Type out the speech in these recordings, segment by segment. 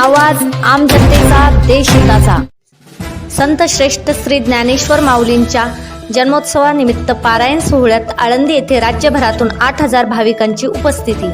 आवाज आम जनतेचा देशहिताचा संत श्रेष्ठ श्री ज्ञानेश्वर माऊलींच्या जन्मोत्सवानिमित्त पारायण सोहळ्यात आळंदी येथे राज्यभरातून आठ हजार भाविकांची उपस्थिती.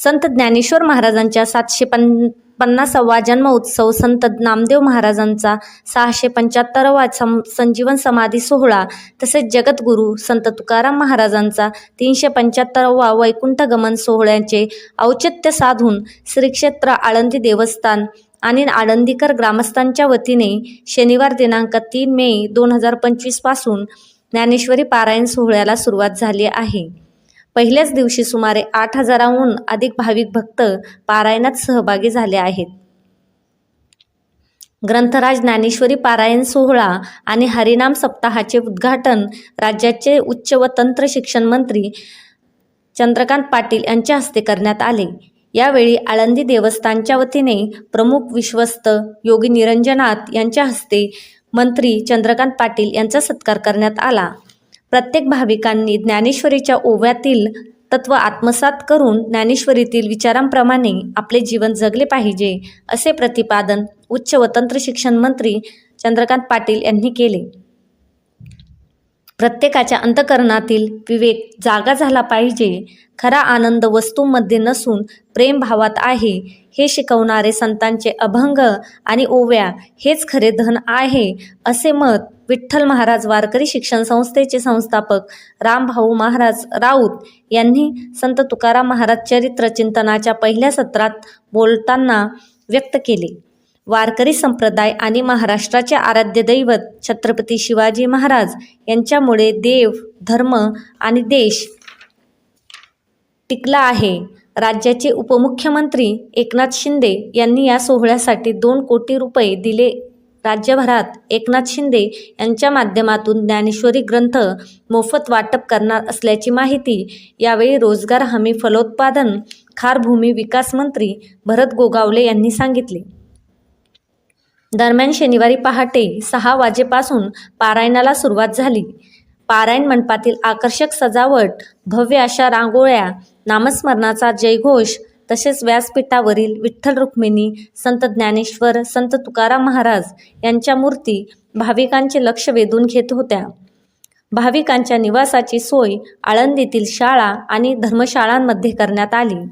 संत ज्ञानेश्वर महाराजांच्या सातशे पन पन्नासावा जन्म उत्सव संत नामदेव महाराजांचा सहाशे पंच्याहत्तरावा सं संजीवन समाधी सोहळा तसेच जगद्गुरू संत तुकाराम महाराजांचा तीनशे पंच्याहत्तरावा वैकुंठगमन सोहळ्याचे औचित्य साधून श्रीक्षेत्र आळंदी देवस्थान आणि आळंदीकर ग्रामस्थांच्या वतीने शनिवार दिनांक तीन मे दोन हजार पंचवीसपासून ज्ञानेश्वरी पारायण सोहळ्याला सुरुवात झाली आहे. पहिल्याच दिवशी सुमारे आठ हजाराहून अधिक भाविक भक्त पारायणात सहभागी झाले आहेत. ग्रंथराज ज्ञानेश्वरी पारायण सोहळा आणि हरिनाम सप्ताहाचे उद्घाटन राज्याचे उच्च व तंत्र शिक्षण मंत्री चंद्रकांत पाटील यांच्या हस्ते करण्यात आले. यावेळी आळंदी देवस्थानच्या वतीने प्रमुख विश्वस्त योगी निरंजनाथ यांच्या हस्ते मंत्री चंद्रकांत पाटील यांचा सत्कार करण्यात आला. प्रत्येक भाविकांनी ज्ञानेश्वरीच्या ओव्यातील तत्व आत्मसात करून ज्ञानेश्वरीतील विचारांप्रमाणे आपले जीवन जगले पाहिजे असे प्रतिपादन उच्च व तंत्र शिक्षण मंत्री चंद्रकांत पाटील यांनी केले. प्रत्येकाच्या अंतकरणातील विवेक जागा झाला पाहिजे. खरा आनंद वस्तूंमध्ये नसून प्रेमभावात आहे. हे शिकवणारे संतांचे अभंग आणि ओव्या हेच खरे धन आहे असे मत विठ्ठल महाराज वारकरी शिक्षण संस्थेचे संस्थापक रामभाऊ महाराज राऊत यांनी संत तुकाराम महाराज चरित्र चिंतनाच्या पहिल्या सत्रात बोलताना व्यक्त केले. वारकरी संप्रदाय आणि महाराष्ट्राचे आराध्य दैवत छत्रपती शिवाजी महाराज यांच्यामुळे देव धर्म आणि देश टिकला आहे. राज्याचे उपमुख्यमंत्री एकनाथ शिंदे यांनी या सोहळ्यासाठी दोन कोटी रुपये दिले. राज्यभरात एकनाथ शिंदे यांच्या माध्यमातून ज्ञानेश्वरी ग्रंथ मोफत वाटप करणार असल्याची माहिती यावेळी रोजगार हमी फलोत्पादन खारभूमी विकास मंत्री भरत गोगावले यांनी सांगितले. दरम्यान शनिवारी पहाटे सहा वाजेपासून पारायणाला सुरुवात झाली. पारायण मंडपातील आकर्षक सजावट भव्य अशा रांगोळ्या नामस्मरणाचा जयघोष तसेच व्यासपीठावरील विठ्ठल रुक्मिणी संत ज्ञानेश्वर संत तुकाराम महाराज यांच्या मूर्ती भाविकांचे लक्ष वेधून घेत होत्या. भाविकांच्या निवासाची सोय आळंदीतील शाळा आणि धर्मशाळांमध्ये करण्यात आली.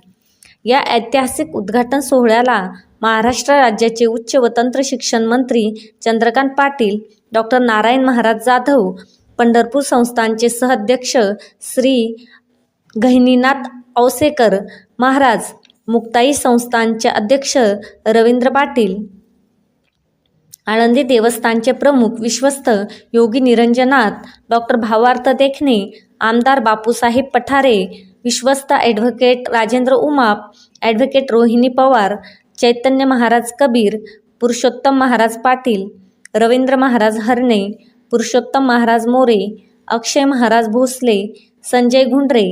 या ऐतिहासिक उद्घाटन सोहळ्याला महाराष्ट्र राज्याचे उच्च व तंत्र शिक्षण मंत्री चंद्रकांत पाटील डॉक्टर नारायण महाराज जाधव पंढरपूर संस्थानचे सहअध्यक्ष श्री गहिनीनाथ औसेकर महाराज मुक्ताई संस्थानचे अध्यक्ष रवींद्र पाटील. आळंदी देवस्थानचे प्रमुख विश्वस्त योगी निरंजनाथ डॉक्टर भावार्थ देखणे आमदार बापूसाहेब पठारे विश्वस्त ॲडव्होकेट राजेंद्र उमाप ॲडव्होकेट रोहिणी पवार चैतन्य महाराज कबीर पुरुषोत्तम महाराज पाटील रवींद्र महाराज हरणे पुरुषोत्तम महाराज मोरे अक्षय महाराज भोसले संजय घुंडरे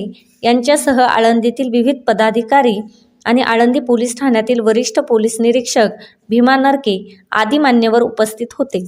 यांच्यासह आळंदीतील विविध पदाधिकारी आणि आळंदी पोलीस ठाण्यातील वरिष्ठ पोलीस निरीक्षक भीमा नरके आदी मान्यवर उपस्थित होते.